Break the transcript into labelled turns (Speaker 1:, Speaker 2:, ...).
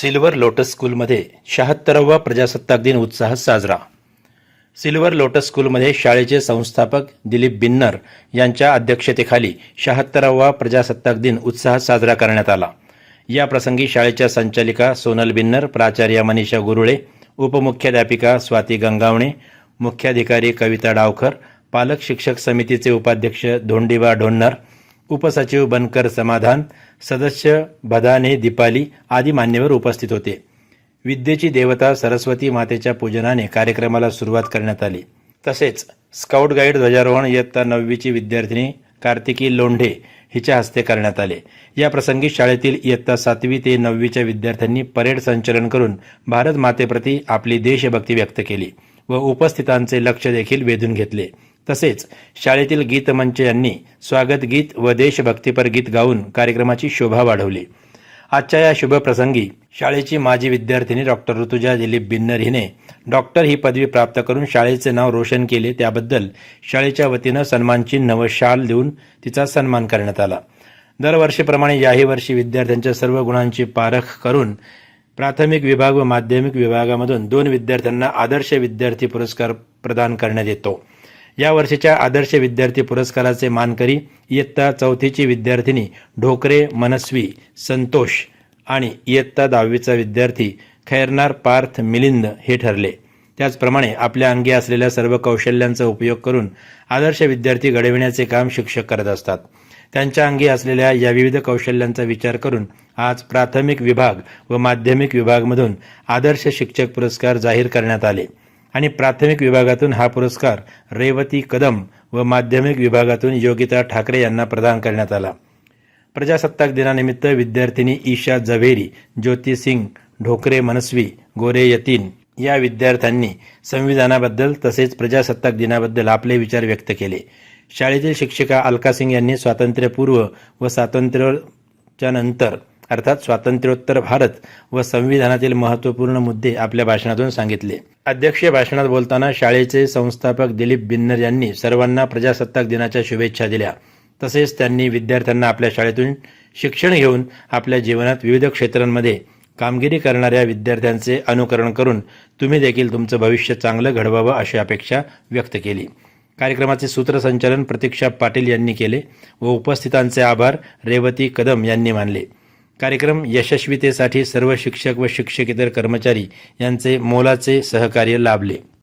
Speaker 1: Silver lotus स्कूलमध्ये शहात्तरावा प्रजासत्ताक दिन उत्साहात साजरा. सिल्वर लोटस स्कूलमध्ये शाळेचे संस्थापक दिलीप बिन्नर यांच्या अध्यक्षतेखाली शहात्तरावा प्रजासत्ताक दिन उत्साहात साजरा करण्यात आला. या प्रसंगी शाळेच्या संचालिका सोनल बिन्नर प्राचार्य मनीषा गुरुळे उपमुख्याध्यापिका स्वाती गंगावणे मुख्याधिकारी कविता डावकर पालक शिक्षक समितीचे उपाध्यक्ष धोंडीबा ढोन्नर उपसचिव बनकर समाधान सदस्य भदाने दीपाली आदी मान्यवर उपस्थित होते. विद्येची देवता सरस्वती मातेच्या पूजनाने कार्यक्रमाला सुरुवात करण्यात आली. तसेच स्काउट गाईड ध्वजारोहण इयत्ता नववीची विद्यार्थिनी कार्तिकी लोंढे हिच्या हस्ते करण्यात आले. या प्रसंगी शाळेतील इयत्ता सातवी ते नववीच्या विद्यार्थ्यांनी परेड संचलन करून भारत मातेप्रती आपली देशभक्ती व्यक्त केली. व उपस्थितांचे लक्ष देखील वेधून घेतले. तसेच शाळेतील गीतमंच यांनी स्वागत गीत व देशभक्तीपर गीत गाऊन कार्यक्रमाची शोभा वाढवली. आजच्या या शुभप्रसंगी शाळेची माजी विद्यार्थिनी डॉक्टर ऋतुजा दिलीप बिन्नर हिने डॉक्टर ही पदवी प्राप्त करून शाळेचे नाव रोशन केले. त्याबद्दल शाळेच्या वतीनं सन्मानचिन्ह व शाल देऊन तिचा सन्मान करण्यात आला. दरवर्षीप्रमाणे याही वर्षी विद्यार्थ्यांच्या सर्व गुणांची पारख करून प्राथमिक विभाग व माध्यमिक विभागामधून दोन विद्यार्थ्यांना आदर्श विद्यार्थी पुरस्कार प्रदान करण्यात येतो. या वर्षीच्या आदर्श विद्यार्थी पुरस्काराचे मानकरी इयत्ता चौथीची विद्यार्थिनी ढोकरे मनस्वी संतोष आणि इयत्ता दहावीचा विद्यार्थी खैरनार पार्थ मिलिंद हे ठरले. त्याचप्रमाणे आपल्या अंगी असलेल्या सर्व कौशल्यांचा उपयोग करून आदर्श विद्यार्थी घडविण्याचे काम शिक्षक करत असतात. त्यांच्या अंगी असलेल्या या विविध कौशल्यांचा विचार करून आज प्राथमिक विभाग व माध्यमिक विभागमधून आदर्श शिक्षक पुरस्कार जाहीर करण्यात आले. आणि प्राथमिक विभागातून हा पुरस्कार रेवती कदम व माध्यमिक विभागातून योगिता ठाकरे यांना प्रदान करण्यात आला. प्रजासत्ताक दिनानिमित्त विद्यार्थिनी ईशा जव्हेरी ज्योती सिंग ढोकरे मनस्वी गोरे यतीन या विद्यार्थ्यांनी संविधानाबद्दल तसेच प्रजासत्ताक दिनाबद्दल आपले विचार व्यक्त केले. शाळेतील शिक्षिका अलका सिंग यांनी स्वातंत्र्यपूर्व व स्वातंत्र्याच्या नंतर अर्थात स्वातंत्र्योत्तर भारत व संविधानातील महत्त्वपूर्ण मुद्दे आपल्या भाषणातून सांगितले. अध्यक्षीय भाषणात बोलताना शाळेचे संस्थापक दिलीप बिन्नर यांनी सर्वांना प्रजासत्ताक दिनाच्या शुभेच्छा दिल्या. तसेच त्यांनी विद्यार्थ्यांना आपल्या शाळेतून शिक्षण घेऊन आपल्या जीवनात विविध क्षेत्रांमध्ये कामगिरी करणाऱ्या विद्यार्थ्यांचे अनुकरण करून तुम्ही देखील तुमचं भविष्य चांगलं घडवावं अशी अपेक्षा व्यक्त केली. कार्यक्रमाचे सूत्रसंचालन प्रतीक्षा पाटील यांनी केले व उपस्थितांचे आभार रेवती कदम यांनी मानले. कार्यक्रम यशस्वीतेसाठी सर्व शिक्षक व शिक्षकेतर कर्मचारी यांचे मोलाचे सहकार्य लाभले.